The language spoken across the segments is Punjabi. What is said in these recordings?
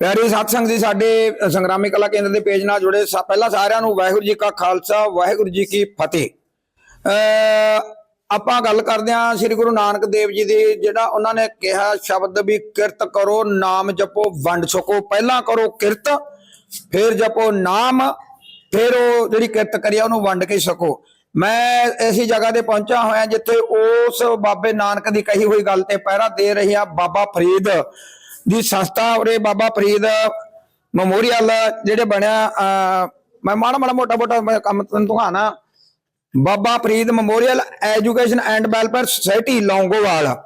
ਪਿਆਰੀ ਸਤਸੰਗ ਜੀ, ਸਾਡੇ ਸੰਗਰਾਮੀ ਕਲਾ ਕੇਂਦਰ ਦੇ ਪੇਜ ਨਾਲ ਜੁੜੇ ਪਹਿਲਾਂ ਸਾਰਿਆਂ ਨੂੰ ਵਾਹਿਗੁਰੂ ਜੀ ਕਾ ਖਾਲਸਾ, ਵਾਹਿਗੁਰੂ ਜੀ ਕੀ ਫਤਿਹ। ਅ, ਆਪਾਂ ਗੱਲ ਕਰਦੇ ਹਾਂ ਸ੍ਰੀ ਗੁਰੂ ਨਾਨਕ ਦੇਵ ਜੀ ਦੀ, ਜਿਹੜਾ ਉਹਨਾਂ ਨੇ ਕਿਹਾ ਸ਼ਬਦ ਵੀ, ਕਿਰਤ ਕਰੋ, ਨਾਮ ਜਪੋ, ਵੰਡ ਛਕੋ, ਪਹਿਲਾਂ ਕਰੋ ਕਿਰਤ, ਫਿਰ ਜਪੋ ਨਾਮ, ਫਿਰ ਉਹ ਜਿਹੜੀ ਕਿਰਤ ਕਰਿਆ ਉਹਨੂੰ ਵੰਡ ਕੇ ਛਕੋ। ਮੈਂ ਐਸੀ ਜਗ੍ਹਾ ਤੇ ਪਹੁੰਚਾ ਹੋਇਆ ਜਿੱਥੇ ਉਸ ਬਾਬੇ ਨਾਨਕ ਦੀ ਕਹੀ ਹੋਈ ਗੱਲ ਤੇ ਪਹਿਰਾ ਦੇ ਰਹੀ ਆ ਬਾਬਾ ਫਰੀਦ। ਦੀ ਸੰਸਥਾ ਉਰੇ ਬਾਬਾ ਫਰੀਦ ਮੈਮੋਰੀਅਲ ਜਿਹੜੇ ਬਣਿਆ ਮੈਂ ਮਾੜਾ ਮਾੜਾ ਮੋਟਾ ਮੋਟਾ ਕੰਮ ਤੁਹਾਨੂੰ ਦਿਖਾਣਾ। Baba Farid memorial education and welfare society Longowal.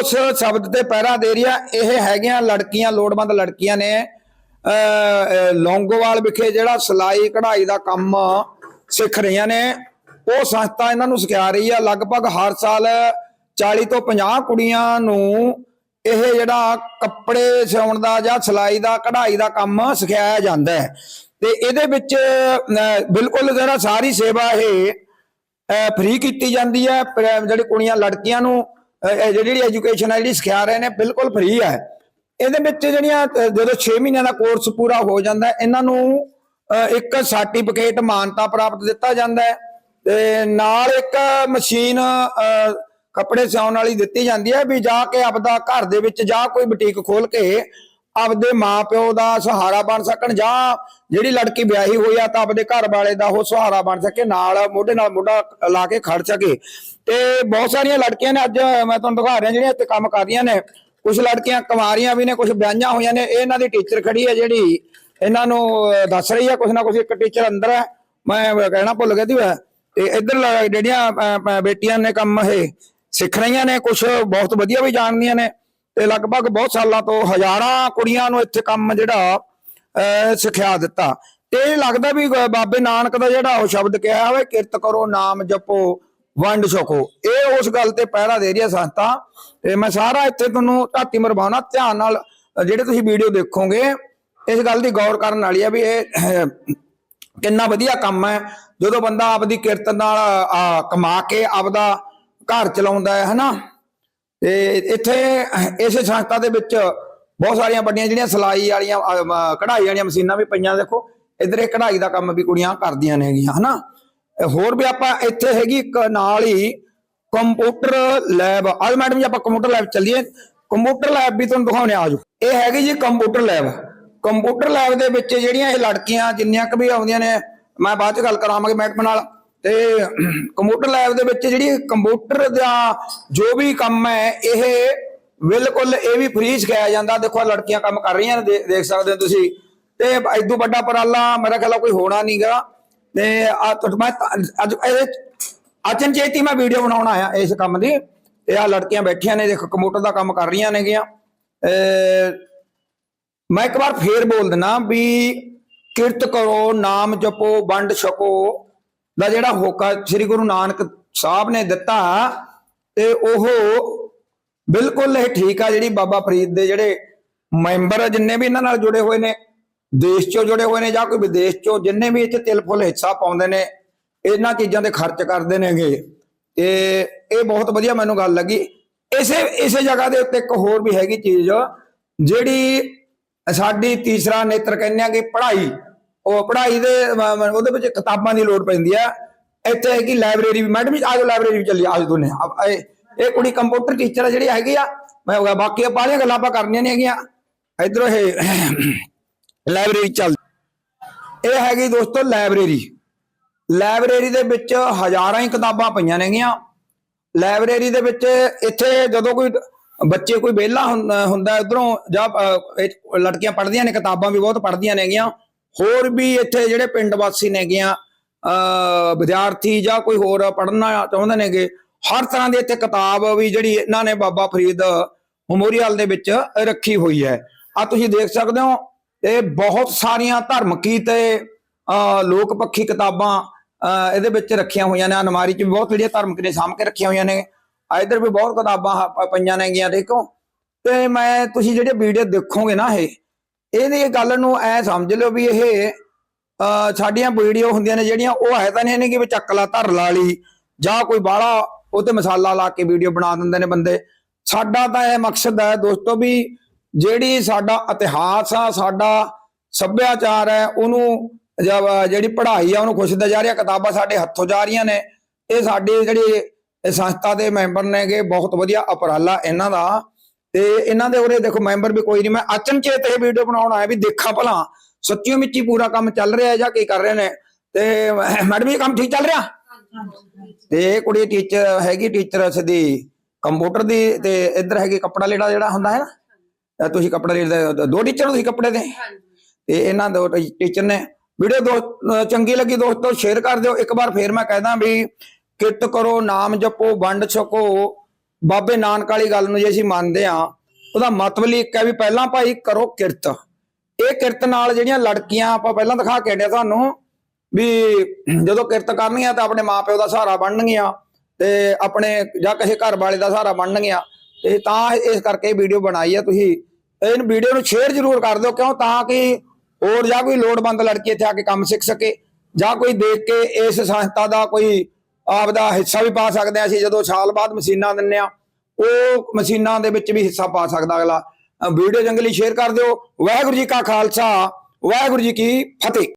ਉਸ ਸ਼ਬਦ ਤੇ ਪਹਿਰਾ ਦੇ ਰਹੀ ਆ ਇਹ ਹੈਗੀਆਂ ਲੜਕੀਆਂ ਲੋੜਵੰਦ ਲੜਕੀਆਂ ਨੇ। ਅਹ, ਲੌਂਗੋਵਾਲ ਵਿਖੇ ਜਿਹੜਾ ਸਿਲਾਈ ਕਢਾਈ ਦਾ ਕੰਮ ਸਿੱਖ ਰਹੀਆਂ ਨੇ। ਉਹ ਸੰਸਥਾ ਇਹਨਾਂ ਨੂੰ ਸਿਖਾ ਰਹੀ ਆ। ਲਗਭਗ ਹਰ ਸਾਲ 40 ਤੋਂ 50 ਕੁੜੀਆਂ ਨੂੰ ਇਹ ਜਿਹੜਾ ਕੱਪੜੇ ਸਿਉਣ ਦਾ ਜਾਂ ਸਿਲਾਈ ਦਾ, ਕਢਾਈ ਦਾ ਕੰਮ ਸਿਖਾਇਆ ਜਾਂਦਾ ਹੈ। ਤੇ ਇਹਦੇ ਵਿੱਚ ਬਿਲਕੁਲ ਜਿਹੜਾ ਸਾਰੀ ਸੇਵਾ ਇਹ ਫ੍ਰੀ ਕੀਤੀ ਜਾਂਦੀ ਹੈ। ਜਿਹੜੀ ਕੁੜੀਆਂ, ਲੜਕੀਆਂ ਨੂੰ ਜਿਹੜੀ ਐਜੂਕੇਸ਼ਨ ਹੈ, ਜਿਹੜੀ ਸਿਖਾ ਰਹੇ ਨੇ, ਬਿਲਕੁਲ ਫ੍ਰੀ ਹੈ। ਇਹਦੇ ਵਿੱਚ ਜਿਹੜੀਆਂ ਜਦੋਂ 6 ਮਹੀਨਿਆਂ ਦਾ ਕੋਰਸ ਪੂਰਾ ਹੋ ਜਾਂਦਾ ਇਹਨਾਂ ਨੂੰ ਇੱਕ ਸਰਟੀਫਿਕੇਟ ਮਾਨਤਾ ਪ੍ਰਾਪਤ ਦਿੱਤਾ ਜਾਂਦਾ ਹੈ। ਤੇ ਨਾਲ ਇੱਕ ਮਸ਼ੀਨ ਕੱਪੜੇ ਸਿਉਣ ਵਾਲੀ ਦਿੱਤੀ ਜਾਂਦੀ ਹੈ ਵੀ ਜਾ ਕੇ ਆਪਦਾ ਘਰ ਦੇ ਵਿੱਚ ਜਾਂ ਕੋਈ ਬੁਟੀਕ ਖੋਲ ਕੇ ਆਪਦੇ ਮਾਪਿਓ ਦਾ ਸਹਾਰਾ ਬਣ ਸਕਣ ਜਾਂ ਜਿਹੜੀ ਲੜਕੀ ਵਿਆਹੀ ਹੋਈ ਆ ਤਾਂ ਆਪਦੇ ਘਰ ਵਾਲੇ ਦਾ ਉਹ ਸਹਾਰਾ ਬਣ ਸਕੇ, ਨਾਲ ਮੋਢੇ ਨਾਲ ਮੋਢਾ ਲਾ ਕੇ ਖੜ ਸਕੇ। ਤੇ ਬਹੁਤ ਸਾਰੀਆਂ ਲੜਕੀਆਂ ਨੇ ਅੱਜ ਮੈਂ ਤੁਹਾਨੂੰ ਦਿਖਾ ਰਿਹਾ ਜਿਹੜੀਆਂ ਇੱਥੇ ਕੰਮ ਕਰ ਰਹੀਆਂ ਨੇ। ਕੁਝ ਲੜਕੀਆਂ ਕੁਮਾਰੀਆਂ ਵੀ ਨੇ ਕੁਝ ਵਿਆਹੀਆਂ ਹੋਈਆਂ ਨੇ। ਇਹਨਾਂ ਦੀ ਟੀਚਰ ਖੜੀ ਹੈ ਜਿਹੜੀ ਇਹਨਾਂ ਨੂੰ ਦੱਸ ਰਹੀ ਹੈ ਕੁਝ ਨਾ ਕੁਝ ਇੱਕ ਟੀਚਰ ਅੰਦਰ ਹੈ। ਮੈਂ ਕਹਿਣਾ ਭੁੱਲ ਗਿਆ ਸੀ ਤੇ ਇੱਧਰ ਜਿਹੜੀਆਂ ਬੇਟੀਆਂ ਨੇ ਕੰਮ ਇਹ ਸਿੱਖ ਰਹੀਆਂ ਨੇ ਕੁਝ ਬਹੁਤ ਵਧੀਆ ਵੀ ਜਾਣਦੀਆਂ ਨੇ ਤੇ ਲਗਭਗ ਬਹੁਤ ਸਾਲਾਂ ਤੋਂ ਹਜ਼ਾਰਾਂ ਕੁੜੀਆਂ ਨੂੰ ਇੱਥੇ ਕੰਮ ਜਿਹੜਾ ਅਹ, ਸਿਖਿਆ ਦਿੱਤਾ। ਤੇ ਇਹ ਲੱਗਦਾ ਵੀ ਬਾਬੇ ਨਾਨਕ ਦਾ ਜਿਹੜਾ ਉਹ ਸ਼ਬਦ ਕਿਹਾ ਹੋਵੇ ਕਿਰਤ ਕਰੋ ਨਾਮ ਜਪੋ ਵੰਡ ਛਕੋ। ਇਹ ਉਸ ਗੱਲ ਤੇ ਪਹਿਰਾ ਦੇ ਰਹੀ ਹੈ ਸੰਸਥਾ ਤੇ ਮੈਂ ਸਾਰਾ ਇੱਥੇ ਤੁਹਾਨੂੰ ਧਾਤੀ ਮਰਵਾਉਣਾ ਧਿਆਨ ਨਾਲ ਅਹ, ਜਿਹੜੇ ਤੁਸੀਂ ਵੀਡੀਓ ਦੇਖੋਗੇ ਇਸ ਗੱਲ ਦੀ ਗੌਰ ਕਰਨ ਵਾਲੀ ਹੈ ਵੀ ਇਹ ਕਿੰਨਾ ਵਧੀਆ ਕੰਮ ਹੈ। ਜਦੋਂ ਬੰਦਾ ਆਪਦੀ ਕਿਰਤ ਨਾਲ ਆ, ਕਮਾ ਕੇ ਆਪਦਾ ਘਰ ਚਲਾਉਂਦਾ ਹੈ, ਹਨਾ? ਤੇ ਇੱਥੇ ਇਸ ਸੰਸਥਾ ਦੇ ਵਿੱਚ ਬਹੁਤ ਸਾਰੀਆਂ ਵੱਡੀਆਂ ਜਿਹੜੀਆਂ ਸਿਲਾਈ ਵਾਲੀਆਂ ਕਢਾਈ ਵਾਲੀਆਂ ਮਸ਼ੀਨਾਂ ਵੀ ਪਈਆਂ, ਦੇਖੋ। ਇਧਰ ਇਹ ਕਢਾਈ ਦਾ ਕੰਮ ਵੀ ਕੁੜੀਆਂ ਕਰਦੀਆਂ ਨੇਗੀਆਂ ਹਨਾ? ਇਹ ਹੋਰ ਵੀ ਆਪਾਂ ਇੱਥੇ ਹੈਗੀ ਇੱਕ ਨਾਲ ਹੀ ਕੰਪਿਊਟਰ ਲੈਬ। ਅੱਜ ਮੈਡਮ ਜੀ, ਆਪਾਂ ਕੰਪਿਊਟਰ ਲੈਬ ਚੱਲੀਏ। ਕੰਪਿਊਟਰ ਲੈਬ ਵੀ ਤੁਹਾਨੂੰ ਦਿਖਾਉਣੇ ਆਜੋ। ਇਹ ਹੈਗੀ ਜੀ ਕੰਪਿਊਟਰ ਲੈਬ। ਕੰਪਿਊਟਰ ਲੈਬ ਦੇ ਵਿੱਚ ਜਿਹੜੀਆਂ ਇਹ ਲੜਕੀਆਂ, ਜਿੰਨੀਆਂ ਕੁ ਵੀ ਆਉਂਦੀਆਂ ਨੇ, ਮੈਂ ਬਾਅਦ ਚ ਗੱਲ ਕਰਾਂਗੇ ਮੈਡਮ ਨਾਲ। ਤੇ ਕੰਪਿਊਟਰ ਲੈਬ ਦੇ ਵਿੱਚ ਜਿਹੜੀ ਕੰਪਿਊਟਰ ਦਾ ਜੋ ਵੀ ਕੰਮ ਹੈ, ਇਹ ਬਿਲਕੁਲ ਇਹ ਵੀ ਫ੍ਰੀ ਸਿਖਾਇਆ ਜਾਂਦਾ। ਦੇਖੋ ਆਹ ਲੜਕੀਆਂ ਕੰਮ ਕਰ ਰਹੀਆਂ ਨੇ, ਦੇ- ਦੇਖ ਸਕਦੇ ਹੋ ਤੁਸੀਂ। ਤੇ ਇਦੋਂ ਵੱਡਾ ਉਪਰਾਲਾ ਮੇਰਾ ਖਿਆਲ ਕੋਈ ਹੋਣਾ ਨਹੀਂਗਾ ਤੇ ਆ ਮੈਂ ਅੱਜ ਇਹ ਅਚਨਚੇਤੀ ਮੈਂ ਵੀਡੀਓ ਬਣਾਉਣ ਆਇਆ ਇਸ ਕੰਮ ਦੀ। ਤੇ ਆ ਲੜਕੀਆਂ ਬੈਠੀਆਂ ਨੇ, ਦੇਖੋ ਕੰਪਿਊਟਰ ਦਾ ਕੰਮ ਕਰ ਰਹੀਆਂ ਨੇਗੀਆਂ। ਅਹ ਮੈਂ ਇੱਕ ਵਾਰ ਫੇਰ ਬੋਲ ਦਿੰਦਾ ਵੀ ਕਿਰਤ ਕਰੋ, ਨਾਮ ਜਪੋ, ਵੰਡ ਛਕੋ। ਦਾ ਜਿਹੜਾ ਹੋਕਾ ਸ੍ਰੀ ਗੁਰੂ ਨਾਨਕ ਸਾਹਿਬ ਨੇ ਦਿੱਤਾ ਤੇ ਉਹ ਬਿਲਕੁਲ ਇਹ ਠੀਕ ਆ ਜਿਹੜੀ ਬਾਬਾ ਫਰੀਦ ਦੇ ਜਿਹੜੇ ਮੈਂਬਰ ਜਿੰਨੇ ਵੀ ਇਹਨਾਂ ਨਾਲ ਜੁੜੇ ਹੋਏ ਨੇ, ਦੇਸ਼ ਚੋਂ ਜੁੜੇ ਹੋਏ ਨੇ ਜਾਂ ਕੋਈ ਵਿਦੇਸ਼ ਚੋਂ, ਜਿੰਨੇ ਵੀ ਇੱਥੇ ਤਿਲ ਫੁੱਲ ਹਿੱਸਾ ਪਾਉਂਦੇ ਨੇ, ਇਹਨਾਂ ਚੀਜ਼ਾਂ ਤੇ ਖਰਚ ਕਰਦੇ ਨੇਗੇ। ਤੇ ਇਹ ਬਹੁਤ ਵਧੀਆ ਮੈਨੂੰ ਗੱਲ ਲੱਗੀ। ਇਸੇ ਇਸੇ ਜਗ੍ਹਾ ਦੇ ਉੱਤੇ ਇੱਕ ਹੋਰ ਵੀ ਹੈਗੀ ਚੀਜ਼, ਜਿਹੜੀ ਸਾਡੀ ਤੀਸਰਾ ਨੇਤਰ ਕਹਿੰਦੇ ਆ ਕਿ ਪੜ੍ਹਾਈ। ਉਹ ਪੜ੍ਹਾਈ ਦੇ ਮ- ਉਹਦੇ ਵਿੱਚ ਕਿਤਾਬਾਂ ਦੀ ਲੋੜ ਪੈਂਦੀ ਆ। ਇੱਥੇ ਹੈਗੀ ਲਾਇਬ੍ਰੇਰੀ ਵੀ ਮੈਡਮ ਜੀ ਆਜੋ ਲਾਇਬ੍ਰੇਰੀ ਵੀ ਚੱਲੀ ਆਜੋ ਦੋਨੇ। ਆਪ- ਇਹ ਇਹ ਕੁੜੀ ਕੰਪਿਊਟਰ ਟੀਚਰ ਆ ਜਿਹੜੀ ਹੈਗੀ ਆ। ਮੈਂ ਕਿਹਾ ਬਾਕੀ ਆਪਾਂ ਵਾਲੀਆਂ ਗੱਲਾਂ ਆਪਾਂ ਕਰਨੀਆਂ ਨਹੀਂ ਹੈਗੀਆਂ। ਇਧਰੋਂ ਇਹ ਲਾਇਬ੍ਰੇਰੀ ਚੱਲ ਇਹ ਹੈਗੀ ਦੋਸਤੋ ਲਾਇਬ੍ਰੇਰੀ। ਲਾਇਬ੍ਰੇਰੀ ਦੇ ਵਿੱਚ ਹਜ਼ਾਰਾਂ ਹੀ ਕਿਤਾਬਾਂ ਪਈਆਂ ਨੇਗੀਆਂ। ਲਾਇਬ੍ਰੇਰੀ ਦੇ ਵਿੱਚ ਇੱਥੇ ਜਦੋਂ ਕੋਈ ਬੱਚੇ ਕੋਈ ਵਿਹਲਾ ਹੁੰ- ਹੁੰਦਾ ਉਧਰੋਂ ਜਾਂ ਅਹ, ਇਹ ਲੜਕੀਆਂ ਪੜ੍ਹਦੀਆਂ ਨੇ ਕਿਤਾਬਾਂ ਵੀ ਬਹੁਤ ਪੜ੍ਹਦੀਆਂ ਨੇਗੀਆਂ। ਹੋਰ ਵੀ ਇੱਥੇ ਜਿਹੜੇ ਪਿੰਡ ਵਾਸੀ ਨੇਗੀਆਂ ਅਹ, ਵਿਦਿਆਰਥੀ ਜਾਂ ਕੋਈ ਹੋਰ ਪੜ੍ਹਨਾ ਚਾਹੁੰਦੇ ਨੇਗੇ ਹਰ ਤਰ੍ਹਾਂ ਦੀ ਇੱਥੇ ਕਿਤਾਬ ਵੀ ਜਿਹੜੀ ਇਹਨਾਂ ਨੇ ਬਾਬਾ ਫਰੀਦ ਮੈਮੋਰੀਅਲ ਦੇ ਵਿੱਚ ਰੱਖੀ ਹੋਈ ਹੈ। ਆ ਤੁਸੀਂ ਦੇਖ ਸਕਦੇ ਹੋ ਇਹ ਬਹੁਤ ਸਾਰੀਆਂ ਧਰਮਕੀ ਤੇ ਅਹ, ਲੋਕ ਪੱਖੀ ਕਿਤਾਬਾਂ ਅਹ, ਇਹਦੇ ਵਿੱਚ ਰੱਖੀਆਂ ਹੋਈਆਂ ਨੇ। ਅਨਮਾਰੀ 'ਚ ਵੀ ਬਹੁਤ ਜਿਹੜੀਆਂ ਧਰਮਕ ਨੇ ਸਾਂਭ ਕੇ ਰੱਖੀਆਂ ਹੋਈਆਂ ਨੇ। ਆ ਇੱਧਰ ਵੀ ਬਹੁਤ ਕਿਤਾਬਾਂ ਪਈਆਂ ਨੇਗੀਆਂ ਦੇਖੋ। ਤੇ ਮੈਂ ਤੁਸੀਂ ਜਿਹੜੇ ਵੀਡੀਓ ਦੇਖੋਗੇ ਨਾ ਇਹ ਇਹਦੀ ਗੱਲ ਨੂੰ ਐ ਸਮਝ ਲਿਓ ਵੀ ਇਹ ਸਾਡੀਆਂ ਵੀਡੀਓ ਹੁੰਦੀਆਂ ਨੇ ਜਿਹੜੀਆਂ, ਉਹ ਹੈ ਤਾਂ ਨਹੀਂ ਨੇ ਕਿ ਵੀ ਚੱਕ ਲਾ, ਧਰ ਲਾ ਲਈ, ਜਾਂ ਕੋਈ ਬਾਹਲਾ ਉਹ ਤੇ ਮਸਾਲਾ ਲਾ ਕੇ ਵੀਡੀਓ ਬਣਾ ਦਿੰਦੇ ਨੇ ਬੰਦੇ। ਸਾਡਾ ਤਾਂ ਇਹ ਮਕਸਦ ਹੈ ਦੋਸਤੋ ਵੀ ਜਿਹੜੀ ਸਾਡਾ ਇਤਿਹਾਸ ਆ, ਸਾਡਾ ਸੱਭਿਆਚਾਰ ਹੈ, ਉਹਨੂੰ ਜਿਹੜੀ ਪੜ੍ਹਾਈ ਆ, ਉਹਨੂੰ ਖੁਸ਼ਦਾ ਜਾ ਰਿਹਾ ਕਿਤਾਬਾਂ ਸਾਡੇ ਹੱਥੋਂ ਜਾ ਰਹੀਆਂ ਨੇ। ਇਹ ਸਾਡੇ ਜਿਹੜੇ ਸੰਸਥਾ ਦੇ ਮੈਂਬਰ ਨੇਗੇ, ਬਹੁਤ ਵਧੀਆ ਉਪਰਾਲਾ ਇਹਨਾਂ ਦਾ। ਤੇ ਇਹਨਾਂ ਦੇ ਉਰੇ ਦੇਖੋ ਮੈਂਬਰ ਵੀ ਕੋਈ ਨਹੀਂ, ਮੈਂ ਅਚਨਚੇਤ ਇਹ ਵੀਡੀਓ ਬਣਾਉਣ ਆਇਆ ਵੀ ਦੇਖਾਂ ਭਲਾ, ਸੱਚੀਓ ਮਿੱਚੀ ਪੂਰਾ ਕੰਮ ਚੱਲ ਰਿਹਾ ਹੈ ਜਾਂ ਕੀ ਕਰ ਰਹੇ ਨੇ। ਤੇ ਮੈਡਮ ਇਹ ਕੰਮ ਠੀਕ ਚੱਲ ਰਿਹਾ? ਤੇ ਕੁੜੀ ਟੀਚਰ ਹੈਗੀ ਟੀਚਰ ਸਿੱਧੀ ਕੰਪਿਊਟਰ ਦੀ ਤੇ ਇੱਧਰ ਹੈਗੀ ਕੱਪੜਾ ਲੇੜਾ ਜਿਹੜਾ ਹੁੰਦਾ ਹੈ ਨਾ ਤੁਸੀਂ ਕੱਪੜਾ ਲੀੜਾ ਦੇ- ਦੋ ਟੀਚਰ ਤੁਸੀਂ ਕੱਪੜੇ ਦੇ? ਤੇ ਇਹਨਾਂ ਦੋ ਟੀਚਰ ਨੇ ਵੀਡੀਓ ਦੋ ਚੰਗੀ ਲੱਗੀ ਦੋਸਤੋ ਸ਼ੇਅਰ ਕਰ ਦਿਓ। ਇੱਕ ਵਾਰ ਫੇਰ ਮੈਂ ਕਹਿਦਾ ਵੀ ਕਿਰਤ ਕਰੋ, ਨਾਮ ਜਪੋ, ਵੰਡ ਛਕੋ। ਬਾਬੇ ਨਾਨਕ ਵਾਲੀ ਗੱਲ ਨੂੰ ਜੇ ਅਸੀਂ ਮੰਨਦੇ ਆ ਉਹਦਾ ਮਤਲਬ ਇੱਕ ਹੈ ਵੀ ਪਹਿਲਾਂ ਭਾਈ ਕਰੋ ਕਿਰਤ। ਇਹ ਕਿਰਤ ਨਾਲ ਜਿਹੜੀਆਂ ਲੜਕੀਆਂ ਆਪਾਂ ਪਹਿਲਾਂ ਦਿਖਾ ਕੇ ਹਟਿਆ ਤੁਹਾਨੂੰ ਵੀ ਜਦੋਂ ਕਿਰਤ ਕਰਨੀਆਂ ਤਾਂ ਆਪਣੇ ਮਾਪਿਓ ਦਾ ਸਹਾਰਾ ਬਣਨਗੀਆਂ ਤੇ ਆਪਣੇ ਜਾਂ ਕਿਸੇ ਘਰ ਵਾਲੇ ਦਾ ਸਹਾਰਾ ਬਣਨਗੀਆਂ ਤੇ ਤਾਂ ਇਸ ਕਰਕੇ ਵੀਡੀਓ ਬਣਾਈ ਆ ਤੁਸੀਂ। ਇਹਨ ਵੀਡੀਓ ਨੂੰ ਸ਼ੇਅਰ ਜ਼ਰੂਰ ਕਰ ਦਿਓ ਕਿਉਂ? ਤਾਂ ਕਿ ਹੋਰ ਜਾਂ ਕੋਈ ਲੋੜਵੰਦ ਲੜਕੀ ਇੱਥੇ ਆ ਕੇ ਕੰਮ ਸਿੱਖ ਸਕੇ ਜਾਂ ਕੋਈ ਦੇਖ ਕੇ ਇਸ ਸੰਸਥਾ ਦਾ ਕੋਈ ਆਪ ਦਾ ਹਿੱਸਾ ਵੀ ਪਾ ਸਕਦੇ ਆ ਅਸੀਂ, ਜਦੋਂ ਸਾਲ ਬਾਅਦ ਮਸ਼ੀਨਾਂ ਦਿੰਨੇ ਆ ਉਹ ਮਸ਼ੀਨਾਂ ਦੇ ਵਿੱਚ ਵੀ ਹਿੱਸਾ ਪਾ ਸਕਦਾ ਅਗਲਾ। ਵੀਡੀਓ ਜੰਗਲੀ ਸ਼ੇਅਰ ਕਰ ਦਿਓ। ਵਾਹਿਗੁਰੂ ਜੀ ਕਾ ਖਾਲਸਾ, ਵਾਹਿਗੁਰੂ ਜੀ ਕੀ ਫਤਿਹ।